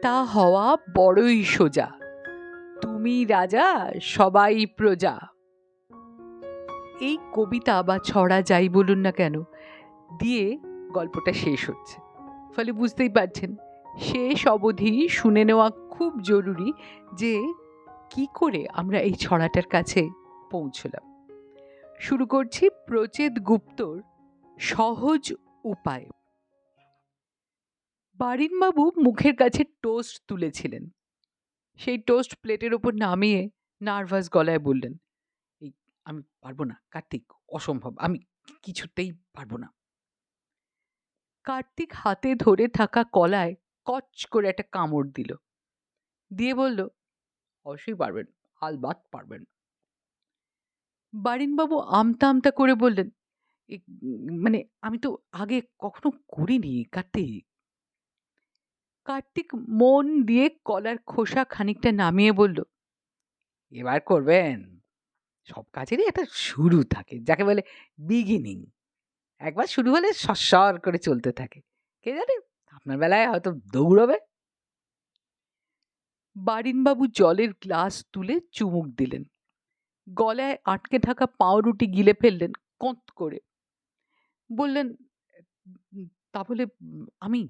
নেতা হওয়া বড়ই সোজা। তুমি রাজা, সবাই প্রজা। এই কবিতা বা ছড়া যাই বলুন না কেন, দিয়ে গল্পটা শেষ হচ্ছে। ফলে বুঝতেই পারছেন, শেষ অবধি শুনে নেওয়া খুব জরুরি যে কি করে আমরা এই ছড়াটার কাছে পৌঁছলাম। শুরু করছি প্রচেত গুপ্তর সহজ উপায়। বারিনবাবু মুখের কাছে টোস্ট তুলেছিলেন। সেই টোস্ট প্লেটের ওপর নামিয়ে নার্ভাস গলায় বললেন, এই, আমি পারব না, কার্তিক, অসম্ভব, আমি কিছুতেই পারব না। কার্তিক হাতে ধরে থাকা কলায় কচ করে একটা কামড় দিল। দিয়ে বলল, অবশ্যই পারবেন আলবাত পারবেন। বারিনবাবু আমতা আমতা করে বললেন, "এ- মানে আমি তো আগে কখনো করিনি, কার্তিক। কার্তিক মন দিয়ে কলার খোসা খানিকটা নামিয়ে বলল এবার করবেন। সব কাজেরই একটা শুরু থাকে যাকে বলে বিগিনিং একবার শুরু হলে সস্বর করে চলতে থাকে। কে জানে আপনার বেলায় হয়তো দৌড়বে? বারিনবাবু জলের গ্লাস তুলে চুমুক দিলেন। গলায় আটকে থাকা পাউরুটি গিলে ফেললেন কঁত করে। বললেন "উম, তাহলে আমি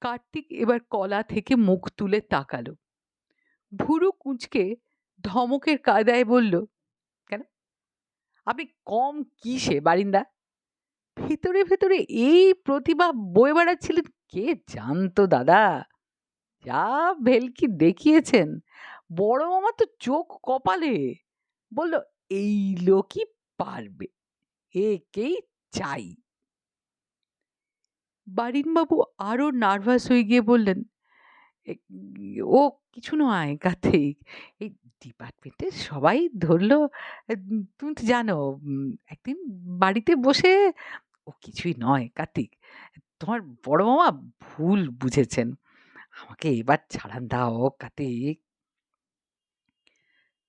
কার্তিক এবার কলা থেকে মুখ তুলে তাকালো। ভুরু কুঁচকে ধমকের কায়দায় বলল, কেন? আপনি কম কিসে, বারিন্দা? ভেতরে ভেতরে এই প্রতিভা বয়ে বেড়াচ্ছিলেন কে জানতো দাদা? যা ভেলকি দেখিয়েছেন, বড় মামা তো চোখ কপালে। বলল, এই লোকই পারবে, একেই চাই। বারিনবাবু আরও নার্ভাস হয়ে গিয়ে বললেন ও কিছু নয় কার্তিক, এই ডিপার্টমেন্টে সবাই ধরলো। তুমি তো জানো একদিন বাড়িতে বসে ও কিছুই নয় কার্তিক, তোমার বড় মামা ভুল বুঝেছেন, আমাকে এবার ছাড়ান দাও কার্তিক।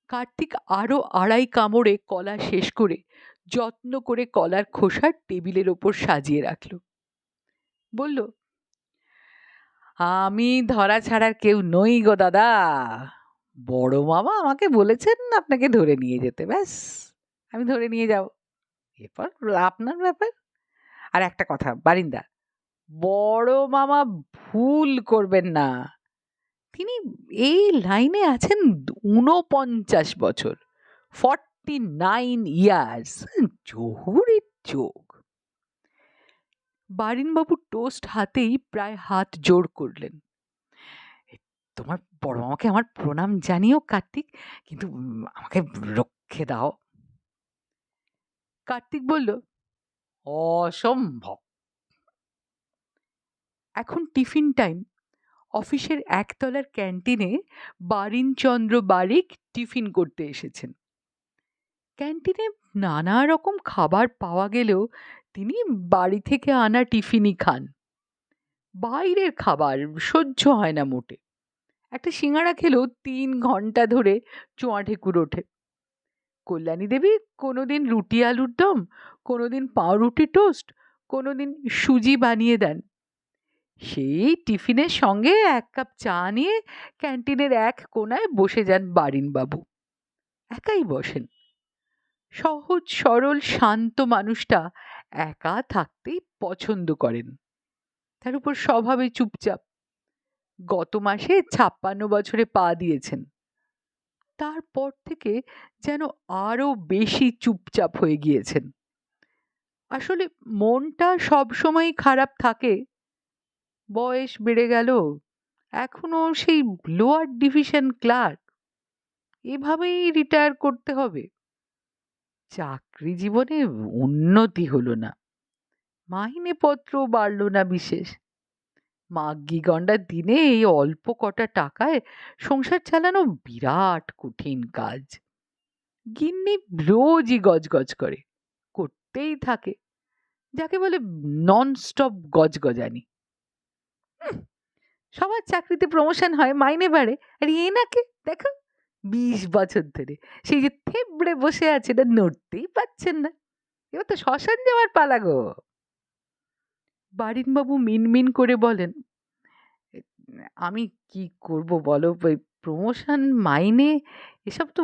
কার্তিক আরও আড়াই কামড়ে কলা শেষ করে যত্ন করে কলার খোসা টেবিলের ওপর সাজিয়ে রাখল। বলল, আমি ধরা ছাড়ার কেউ নই গো দাদা। বড় মামা আমাকে বলেছেন আপনাকে ধরে নিয়ে যেতে, ব্যাস। আমি ধরে নিয়ে যাব। এরপর আপনার ব্যাপার। আর একটা কথা, বারিন্দা, বড় মামা ভুল করবেন না। তিনি এই লাইনে আছেন ঊনপঞ্চাশ বছর, ফর্টি নাইন ইয়ার্স। জহুরির চোখ। বারিনবাবু টোস্ট হাতেই প্রায় হাত জোর করলেন। তোমার বড় মামাকে আমার প্রণাম জানিও কার্তিক, কিন্তু আমাকে রক্ষে দাও। কার্তিক বলল, অসম্ভব! এখন টিফিন টাইম। অফিসের একতলার ক্যান্টিনে বারিনচন্দ্র বারিক টিফিন করতে এসেছেন। ক্যান্টিনে নানা রকম খাবার পাওয়া গেলেও তিনি বাড়ি থেকে আনা টিফিনই খান। বাইরের খাবার সহ্য হয় না মোটে। একটা সিঙ্গাড়া খেলেও তিন ঘণ্টা ধরে চোঁয়া ঠেকুর ওঠে। কল্যাণী দেবী কোনোদিন রুটি আলুর দম কোনো কোনোদিন পাউরুটি টোস্ট, কোনোদিন সুজি বানিয়ে দেন। সেই টিফিনের সঙ্গে এক কাপ চা নিয়ে ক্যান্টিনের এক কোণায় বসে যান বারিনবাবু। একাই বসেন। সহজ সরল শান্ত মানুষটা একা থাকতেই পছন্দ করেন। তার উপর স্বভাবে চুপচাপ। গত মাসে ছাপ্পান্ন বছরে পা দিয়েছেন। তারপর থেকে যেন আরও বেশি চুপচাপ হয়ে গিয়েছেন। আসলে মনটা সবসময় খারাপ থাকে। বয়স বেড়ে গেল, এখনও সেই লোয়ার ডিভিশন ক্লার্ক। এভাবেই রিটায়ার করতে হবে। চাকরি জীবনে উন্নতি হলো না। মাইনেপত্র বাড়লো না বিশেষ। মাগ্গি গন্ডার দিনে এই অল্প কটা টাকায় সংসার চালানো বিরাট কঠিন কাজ। গিন্নি রোজই গজগজ করে, করতেই থাকে, যাকে বলে নন স্টপ গজগজানি সবার চাকরিতে প্রমোশন হয়, মাইনে বাড়ে, আর এ নাকে দেখো। বিশ বছর ধরে। সেই যে থেবড়ে বসে আছে, এটা নড়তেই পাচ্ছেন না। এবার তো শ্মশান যাওয়ার পালা গো। বারিনবাবু মিনমিন করে বলেন আমি কি করব বলো? ওই প্রমোশন, মাইনে, এসব তো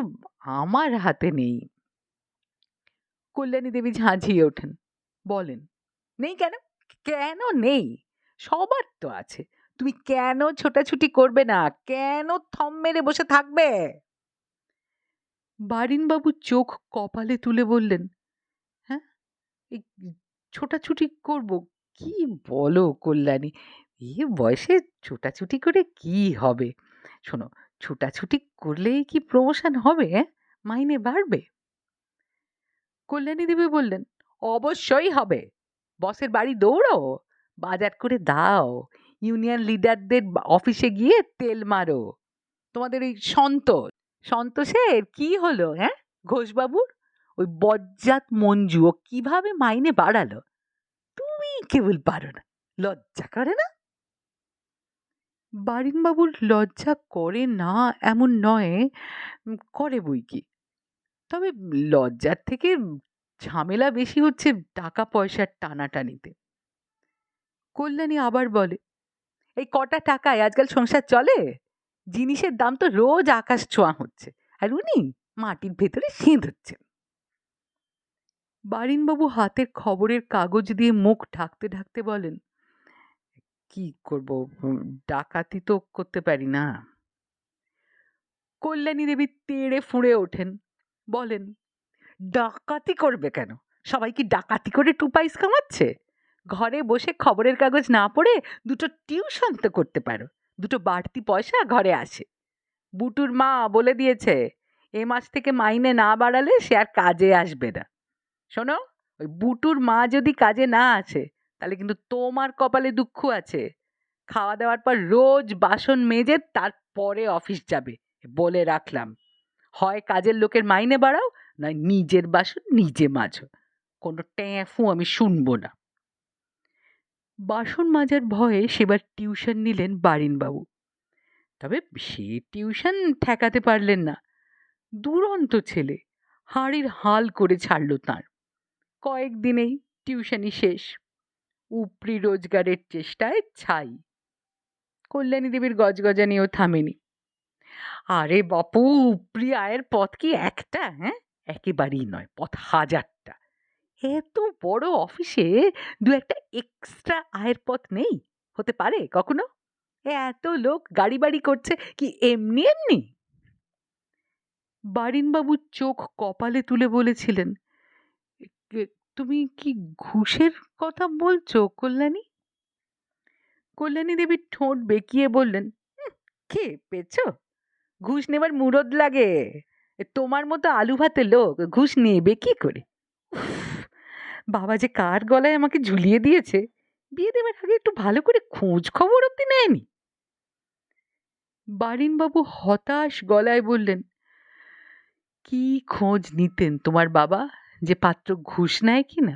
আমার হাতে নেই। কল্যাণী দেবী ঝাঁঝিয়ে ওঠেন, বলেন, নেই কেন? কেন নেই? সবার তো আছে। তুমি কেন ছোটাছুটি করবে না? কেন থম মেরে বসে থাকবে? বারিনবাবু চোখ কপালে তুলে বললেন হ্যাঁ এই ছোটাছুটি করব, কি বলো কল্যাণী? এ বয়সে ছোটাছুটি করে কি হবে? শোনো, ছোটাছুটি করলেই কি প্রমোশন হবে মাইনে বাড়বে? কল্যাণী দেবী বললেন, অবশ্যই হবে। বসের বাড়ি দৌড়ো, বাজার করে দাও, ইউনিয়ন লিডারদের অফিসে গিয়ে তেল মারো। তোমাদের এই সন্তোষ সন্তোষের? কি হলো হ্যাঁ? ঘোষবাবুর? ওই বজ্জাত মঞ্জু, ও কীভাবে মাইনে বাড়ালো? তুমি কেবল পারো না, লজ্জা করে না? বারিনবাবুর লজ্জা করে না এমন নয় করে বই কি? তবে লজ্জার থেকে ঝামেলা বেশি হচ্ছে টাকা পয়সার টানাটানিতে। কল্যাণী আবার বলে, এই কটা টাকায় আজকাল সংসার চলে? জিনিসের দাম তো রোজ আকাশ ছোঁয়া হচ্ছে। আর উনি মাটির ভেতরে সেঁধ হচ্ছেন। বারিনবাবু হাতের খবরের কাগজ দিয়ে মুখ ঢাকতে ঢাকতে বলেন, কি করব? ডাকাতি তো করতে পারি না। কল্যাণী দেবী তেড়ে ফুঁড়ে ওঠেন, বলেন, ডাকাতি করবে কেন? সবাই কি ডাকাতি করে টুপাইস কামাচ্ছে? ঘরে বসে খবরের কাগজ না পড়ে দুটো টিউশন তো করতে পারো। দুটো বাড়তি পয়সা ঘরে আসে। বুটুর মা বলে দিয়েছে, এ মাস থেকে মাইনে না বাড়ালে সে আর কাজে আসবে না। শোনো, ওই বুটুর মা যদি কাজে না আসে, তাহলে কিন্তু তোমার কপালে দুঃখ আছে। খাওয়া দাওয়ার পর রোজ বাসন মেজে তারপরে অফিস যাবে, বলে রাখলাম। হয় কাজের লোকের মাইনে বাড়াও, নয় নিজের বাসন নিজে মাজো। কোনো ট্যাঁফু আমি শুনব না। বাসন মাজার ভয়ে সেবার টিউশন নিলেন বারিনবাবু। তবে সে টিউশন ঠেকাতে পারলেন না। দুরন্ত ছেলে, হাড়ির হাল করে ছাড়ল তাঁর। কয়েকদিনেই টিউশনি শেষ। উপরি রোজগারের চেষ্টায় ছাই। কল্যাণী দেবীর গজগজানিও থামেনি। আরে বাপু, উপরি আয়ের পথ কি একটা হ্যাঁ? একেবারেই নয়, পথ হাজারটা। এত বড় অফিসে দু একটা এক্সট্রা আয়ের পথ নেই? হতে পারে কখনো? এত লোক গাড়ি বাড়ি করছে কি এমনি এমনি? বারিনবাবু চোখ কপালে তুলে বলেছিলেন, "এ- তুমি কি ঘুষের কথা বলছো, কল্যাণী? কল্যাণী দেবীর ঠোঁট বেঁকিয়ে বললেন কে পেয়েছ ঘুষ নেবার মুরদ লাগে। তোমার মতো আলু ভাতে লোক ঘুষ নেবে কি করে? বাবা যে কার গলায় আমাকে ঝুলিয়ে দিয়েছে, বিয়ে দেবার আগে একটু ভালো করে খোঁজ খবর অব্দি নেয়নি। বারিনবাবু হতাশ গলায় বললেন, কি খোঁজ নিতেন তোমার বাবা? যে পাত্র ঘুষ নেয় কি না?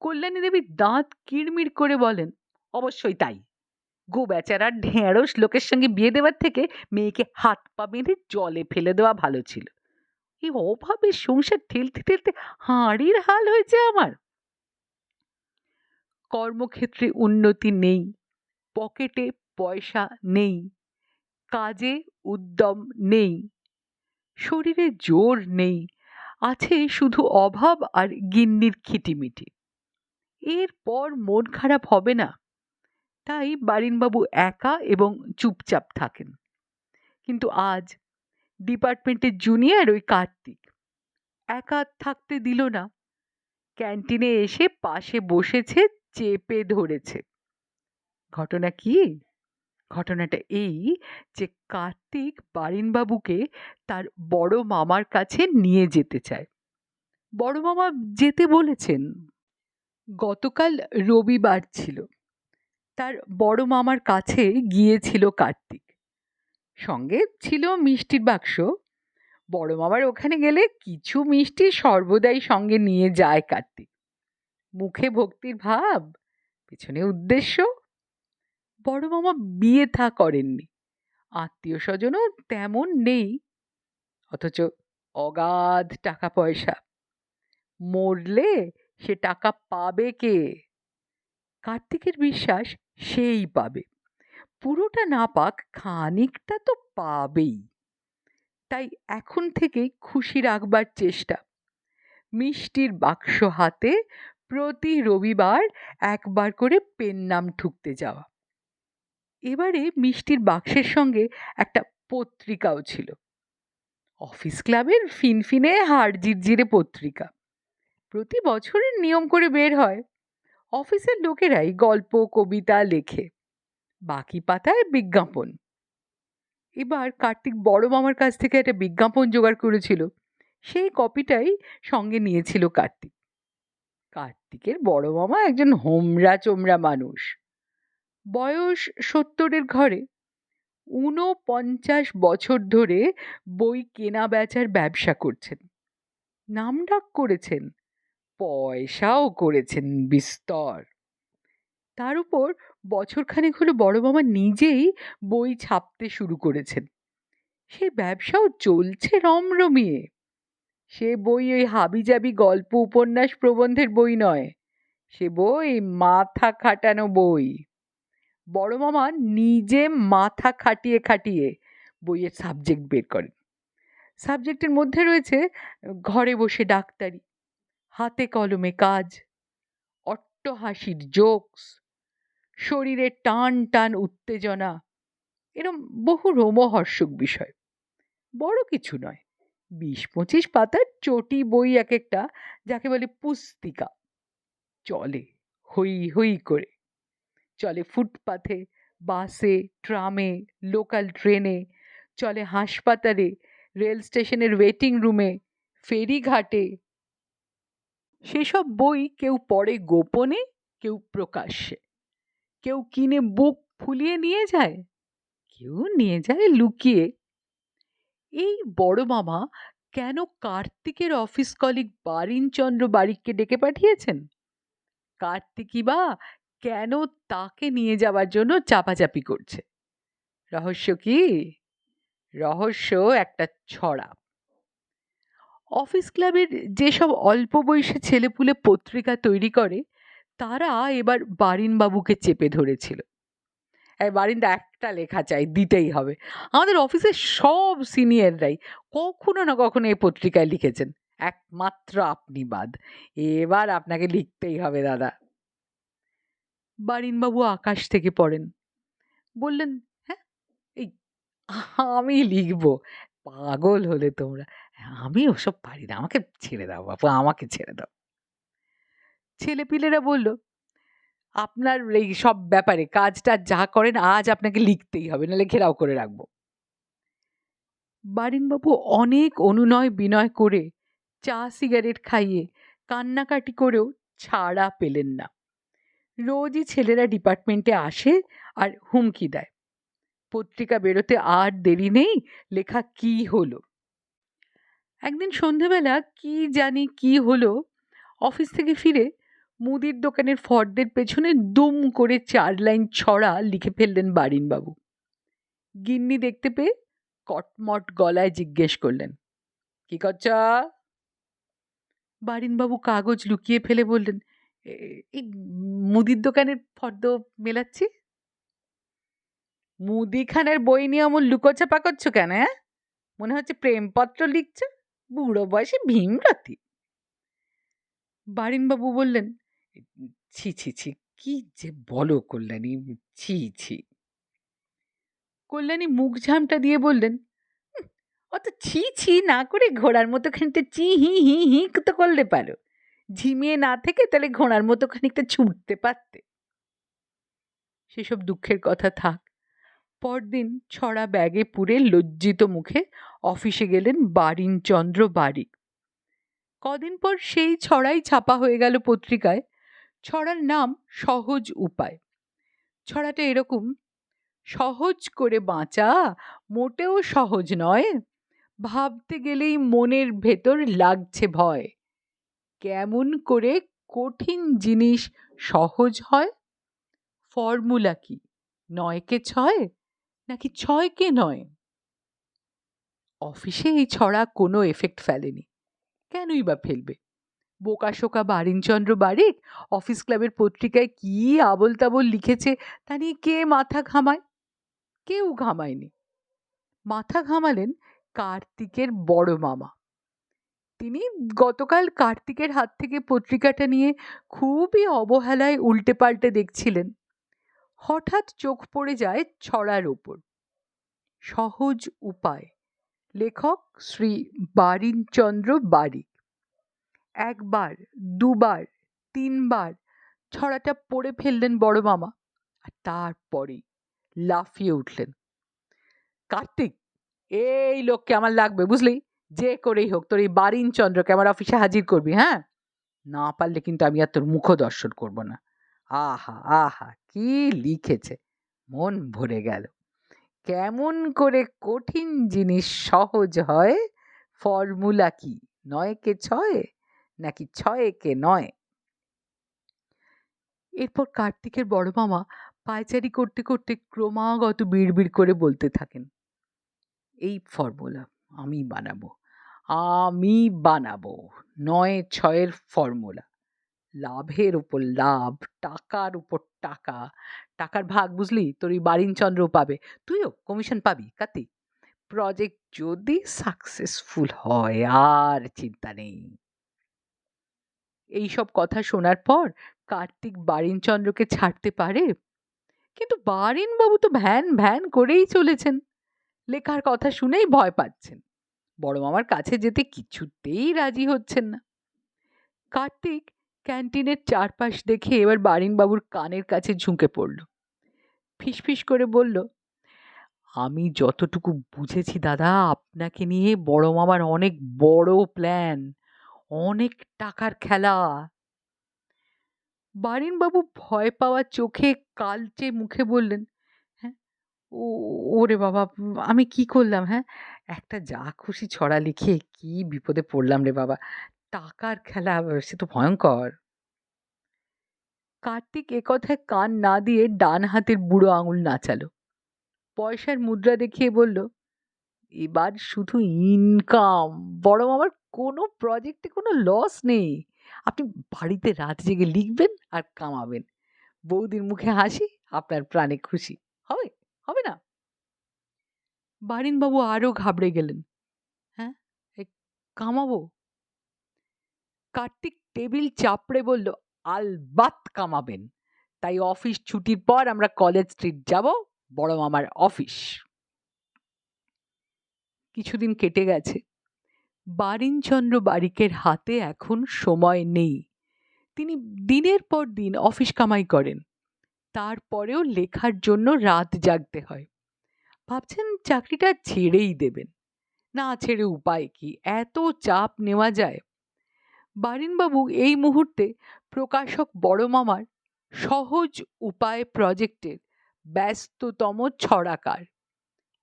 কল্যাণী দেবী দাঁত কিড়মিড় করে বলেন, অবশ্যই তাই। গো বেচারা ঢেঁড়স লোকের সঙ্গে বিয়ে দেওয়ার থেকে মেয়েকে হাত পা বেঁধে জলে ফেলে দেওয়া ভালো ছিল। এই অভাবে সংসার ঠেলতে ঠেলতে হাঁড়ির হাল হয়েছে আমার। কর্মক্ষেত্রে উন্নতি নেই, পকেটে পয়সা নেই, কাজে উদ্যম নেই, শরীরে জোর নেই, আছে শুধু অভাব আর গিন্নির খিটিমিটি। এরপর মন খারাপ হবে না, তাই বারিনবাবু একা এবং চুপচাপ থাকেন। কিন্তু আজ ডিপার্টমেন্টের জুনিয়র ওই কার্তিক। একা থাকতে দিল না। ক্যান্টিনে এসে পাশে বসেছে, চেপে ধরেছে। ঘটনা কি? ঘটনাটা এই যে কার্তিক বারিনবাবুকে তার বড় মামার কাছে নিয়ে যেতে চায়। বড় মামা যেতে বলেছেন। গতকাল রবিবার ছিল। তার বড় মামার কাছে গিয়েছিল কার্তিক। সঙ্গে ছিল মিষ্টির বাক্স। বড় মামার ওখানে গেলে কিছু মিষ্টি সর্বদাই সঙ্গে নিয়ে যায় কার্তিক। মুখে ভক্তির ভাব, পেছনে উদ্দেশ্য। বড় মামা বিয়ে থা করেননি। আত্মীয় স্বজনও তেমন নেই। অথচ অগাধ টাকা পয়সা। মরলে সে টাকা পাবে কে? কার্তিকের বিশ্বাস সেই পাবে। পুরোটা না পাক খানিকটা তো পাবেই। তাই এখন থেকেই খুশি রাখবার চেষ্টা। মিষ্টির বাক্স হাতে প্রতি রবিবার একবার করে পেন নাম ঠুকতে যাওয়া। এবারে মিষ্টির বাক্সের সঙ্গে একটা পত্রিকাও ছিল। অফিস ক্লাবের ফিনফিনে হাড় জিরজিরে পত্রিকা। প্রতি বছরের নিয়ম করে বের হয়। অফিসের লোকেরাই গল্প, কবিতা লেখে। বাকি পাতায় বিজ্ঞাপন। এবার কার্তিক বড় মামার কাছ থেকে একটা বিজ্ঞাপন জোগাড় করেছিল। সেই কপিটাই সঙ্গে নিয়েছিল কার্তিক। কার্তিকের বড় মামা একজন হোমরা চোমরা মানুষ। বয়স সত্তরের ঘরে ঊনপঞ্চাশ বছর ধরে বই কেনা বেচার ব্যবসা করছেন। নামডাক করেছেন, পয়সাও করেছেন বিস্তর। তার উপর বছরখানেক হলো বড় মামা নিজেই বই ছাপতে শুরু করেছেন। সে ব্যবসাও চলছে রমরমিয়ে। সে বই ওই হাবিজাবি গল্প উপন্যাস প্রবন্ধের বই নয়, সে বই মাথা খাটানো বই। বড় মামা নিজে মাথা খাটিয়ে খাটিয়ে বইয়ের সাবজেক্ট বের করেন। সাবজেক্টের মধ্যে রয়েছে ঘরে বসে ডাক্তারি, হাতে কলমে কাজ, অট্টহাসির জোকস শরীরের টান টান উত্তেজনা। এরম বহু রোমহর্ষক বিষয়। বড় কিছু নয়। বিশ পঁচিশ পাতার চটি বই এক একটা যাকে বলে পুস্তিকা। চলে হই হই করে। চলে ফুটপাথে, বাসে, ট্রামে, লোকাল ট্রেনে। চলে হাসপাতালে, রেল স্টেশনের ওয়েটিং রুমে, ফেরিঘাটে। সেসব বই কেউ পড়ে গোপনে, কেউ প্রকাশ্যে। কেউ কিনে বুক ফুলিয়ে নিয়ে যায়? কেউ নিয়ে যায় লুকিয়ে। এই বড় মামা কেন কার্তিকের অফিস কলিগ বারিনচন্দ্র বারিককে ডেকে পাঠিয়েছেন? কার্তিকই বা কেন তাকে নিয়ে যাওয়ার জন্য চাপাচাপি করছে? রহস্য কি? রহস্য একটা ছড়া। অফিস ক্লাবের যেসব অল্প বয়সী ছেলেপুলে পত্রিকা তৈরি করে তারা এবার বারিনবাবুকে চেপে ধরেছিল। এই বারিন্দা একটা লেখা চাই, দিতেই হবে। আমাদের অফিসের সব সিনিয়ররাই কখনো না কখনো এই পত্রিকায় লিখেছেন, একমাত্র আপনি বাদ। এবার আপনাকে লিখতেই হবে, দাদা। বারিনবাবু আকাশ থেকে পড়েন। বললেন হ্যাঁ এই আমি লিখব, পাগল হলে তোমরা। আমি ওসব পারি না, আমাকে ছেড়ে দাও বাপু, আমাকে ছেড়ে দাও। ছেলেপিলেরা বলল, আপনার এই সব ব্যাপারে কাজটা যা করেন আজ আপনাকে লিখতেই হবে, নাহলে ঘেরাও করে রাখব। বারিনবাবু অনেক অনুনয় বিনয় করে চা, সিগারেট খাইয়ে কান্নাকাটি করেও ছাড়া পেলেন না। রোজই ছেলেরা ডিপার্টমেন্টে আসে আর হুমকি দেয়। পত্রিকা বেরোতে আর দেরি নেই, লেখা কি হলো? একদিন সন্ধেবেলা কি জানি কি হলো, অফিস থেকে ফিরে মুদির দোকানের ফর্দের পেছনে দুম করে চার লাইন ছড়া লিখে ফেললেন বারিনবাবু। গিন্নি দেখতে পেয়ে কটমট গলায় জিজ্ঞেস করলেন, কি করছ বারিনবাবু কাগজ লুকিয়ে ফেলে বললেন, "এ- এই মুদির দোকানের ফর্দ মেলাচ্ছি? মুদিখানের বই নিয়ে অমন লুকোচাপা করছ কেন হ্যাঁ মনে হচ্ছে প্রেমপত্র লিখছো, বুড়ো বয়সে ভীমরতি। বারিনবাবু বললেন ছি ছি ছি। কি যে বলো কল্যাণী ছি ছি। কল্যাণী মুখ ঝামটা দিয়ে বললেন "হুঁ, অত ছি ছি না করে ঘোড়ার মতো খানিকটা চি হি হি হি তো করলে পারো। ঝিমিয়ে না থেকে তাহলে ঘোড়ার মতো খানিকটা ছুটতে পারতে। সেসব দুঃখের কথা থাক। পরদিন ছড়া ব্যাগে পুরে লজ্জিত মুখে অফিসে গেলেন বারিনচন্দ্র বারিক। কদিন পর সেই ছড়াই ছাপা হয়ে গেল পত্রিকায় ছড়ার নাম সহজ উপায়। ছড়াটা এরকম, সহজ করে বাঁচা মোটেও সহজ নয়, ভাবতে গেলেই মনের ভেতর লাগছে ভয়। কেমন করে কঠিন জিনিস সহজ হয়? ফর্মুলা কি নয়কে ছয়, নাকি ছয়কে নয়? অফিসে এই ছড়া কোনো এফেক্ট ফেলেনি। কেনই বা ফেলবে? বোকাশোকা বারিনচন্দ্র বারিক অফিস ক্লাবের পত্রিকায় কি আবল তাবল লিখেছে তা নিয়ে কে মাথা ঘামায়? কেউ ঘামায়নি। মাথা ঘামালেন কার্তিকের বড় মামা। তিনি গতকাল কার্তিকের হাত থেকে পত্রিকাটা নিয়ে খুবই অবহেলায় উল্টে পাল্টে দেখছিলেন। হঠাৎ চোখ পড়ে যায় ছড়ার ওপর। সহজ উপায়। লেখক শ্রী বারিনচন্দ্র বারিক। একবার, দুবার, তিনবার ছড়াটা পড়ে ফেললেন বড় মামা আর তারপরেই লাফিয়ে উঠলেন। কার্তিক, এই লোককে আমার লাগবে বুঝলি? যে করেই হোক তোর এই বারিন চন্দ্রকে আমার অফিসে হাজির করবি হ্যাঁ? না পারলে কিন্তু আমি আর তোর মুখ দর্শন করব না। আহা আহা, কি লিখেছে? মন ভরে গেল। কেমন করে কঠিন জিনিস সহজ হয়? ফর্মুলা কি? নয় কে ছয়? নাকি ছয় কে নয়? এরপর কার্তিকের বড় মামা পায়চারি করতে করতে ক্রমাগত বিড়বিড় করে বলতে থাকেন, এই ফর্মুলা আমি বানাবো আমি বানাবো, নয় ছয়ের ফর্মুলা লাভের উপর লাভ, টাকার উপর টাকা। টাকার ভাগ বুঝলি? তোর এই বারিনচন্দ্র পাবে। তুইও কমিশন পাবি কাতি প্রজেক্ট যদি সাকসেসফুল হয়, আর চিন্তা নেই। এইসব কথা শোনার পর কার্তিক বারিনচন্দ্রকে ছাড়তে পারে। কিন্তু বারিনবাবু তো ভ্যান ভ্যান করেই চলেছেন। লেখার কথা শুনেই ভয় পাচ্ছেন। বড় মামার কাছে যেতে কিছুতেই রাজি হচ্ছেন না। কার্তিক ক্যান্টিনের চারপাশ দেখে এবার বারিনবাবুর কানের কাছে ঝুঁকে পড়ল। ফিসফিস করে বলল, আমি যতটুকু বুঝেছি দাদা, আপনাকে নিয়ে বড় মামার অনেক বড় প্ল্যান অনেক টাকার খেলা। বারিনবাবু ভয় পাওয়া চোখে কালচে মুখে বললেন হ্যাঁ ও, ওরে বাবা, আমি কি করলাম হ্যাঁ? একটা যা খুশি ছড়া লিখে কি বিপদে পড়লাম রে বাবা, টাকার খেলা সে তো ভয়ঙ্কর। কার্তিক একথায় কান না দিয়ে ডান হাতের বুড়ো আঙুল নাচালো। পয়সার মুদ্রা দেখিয়ে বলল এবার শুধু ইনকাম বড় মামার কোনো প্রজেক্টে কোনো লস নেই। আপনি বাড়িতে রাত জেগে লিখবেন আর কামাবেন। বৌদির মুখে হাসি, আপনার প্রাণে খুশি। হবে? হবে না? বারিনবাবু আরও ঘাবড়ে গেলেন। হ্যাঁ কামাবো? কার্তিক টেবিল চাপড়ে বলল, আলবাত কামাবেন। তাই অফিস ছুটির পর আমরা কলেজ স্ট্রিট যাব বড় মামার অফিস। কিছুদিন কেটে গেছে। বারিনচন্দ্র বারিকের হাতে এখন সময় নেই। তিনি দিনের পর দিন অফিস কামাই করেন। তারপরেও লেখার জন্য রাত জাগতে হয়। ভাবছেন চাকরিটা ছেড়েই দেবেন। না ছেড়ে উপায় কি? এত চাপ নেওয়া যায়। বারিনবাবু এই মুহূর্তে প্রকাশক বড় মামার সহজ উপায় প্রজেক্টের ব্যস্ততম ছড়াকার।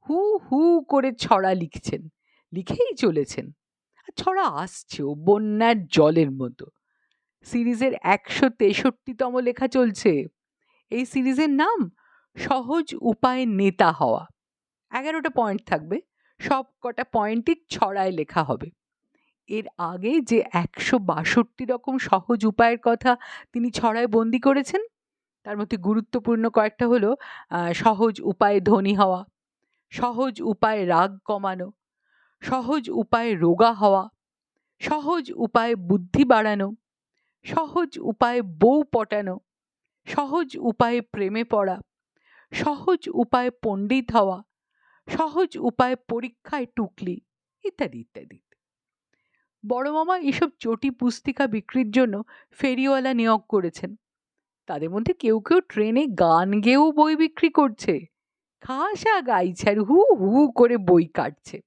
হু হু করে ছড়া লিখছেন। লিখেই চলেছেন। আর ছড়া আসছেও বন্যার জলের মতো। সিরিজের একশো তেষট্টিতম লেখা চলছে। এই সিরিজের নাম সহজ উপায়ে নেতা হওয়া। এগারোটা পয়েন্ট থাকবে। সব কটা পয়েন্টই ছড়ায় লেখা হবে। এর আগে যে একশো বাষট্টি রকম সহজ উপায়ের কথা তিনি ছড়ায় বন্দি করেছেন, তার মধ্যে গুরুত্বপূর্ণ কয়েকটা হলো সহজ উপায়ে ধনী হওয়া। সহজ উপায়ে রাগ কমানো, সহজ উপায়ে রোগা হওয়া, সহজ উপায়ে বুদ্ধি বাড়ানো, সহজ উপায়ে বউ পটানো, সহজ উপায়ে প্রেমে পড়া, সহজ উপায়ে পণ্ডিত হওয়া, সহজ উপায়ে পরীক্ষায় টুকলি ইত্যাদি ইত্যাদি। বড় মামা এসব চটি পুস্তিকা বিক্রির জন্য ফেরিওয়ালা নিয়োগ করেছেন। তাদের মধ্যে কেউ কেউ ট্রেনে গান গেয়েও বই বিক্রি করছে। খাসা গাইছার হু হু করে বই কাটছে।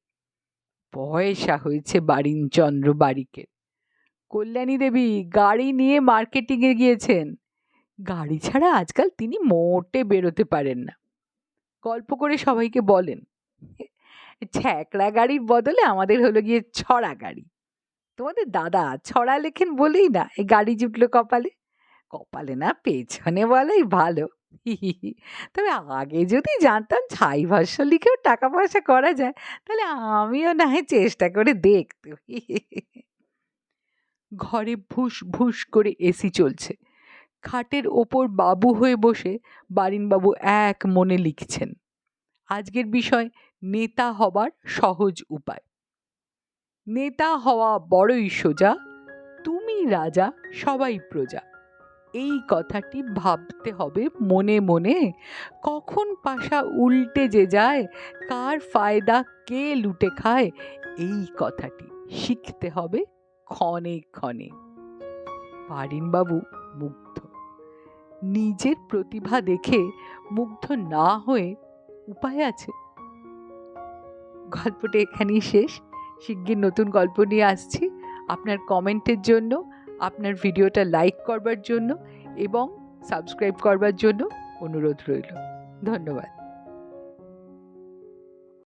পয়সা হয়েছে বারিনচন্দ্র বারিকের। কল্যাণী দেবী, গাড়ি নিয়ে মার্কেটিংয়ে গিয়েছেন। গাড়ি ছাড়া আজকাল তিনি মোটে বেরোতে পারেন না। গল্প করে সবাইকে বলেন, ছ্যাকড়া গাড়ির বদলে আমাদের হলো গিয়ে ছড়া গাড়ি। তোমাদের দাদা ছড়া লেখেন বলেই না এই গাড়ি জুটলো কপালে। কপালে না পেছনে বলাই ভালো। তবে আগে যদি জানতাম ছাই ভাষ্য লিখেও টাকা পয়সা করা যায়, তাহলে আমিও না হয় চেষ্টা করে দেখতে। ঘরে ভুস ভুস করে এসি চলছে। খাটের ওপর বাবু হয়ে বসে বারিনবাবু এক মনে লিখছেন, আজকের বিষয় নেতা হবার সহজ উপায়। নেতা হওয়া বড়ই সোজা, তুমি রাজা সবাই প্রজা। এই কথাটি ভাবতে হবে মনে মনে। কখন পাশা উল্টে যে যায়, কার ফায়দা কে লুটে খায়, এই কথাটি শিখতে হবে ক্ষণে ক্ষণে। বাবু মুগ্ধ। নিজের প্রতিভা দেখে মুগ্ধ না হয়ে উপায় আছে। গল্পটা এখানেই শেষ। শিগগির নতুন গল্প নিয়ে আসছি। আপনার কমেন্টের জন্য আপনার ভিডিওটা লাইক করবার জন্য এবং সাবস্ক্রাইব করবার জন্য অনুরোধ রইল। ধন্যবাদ।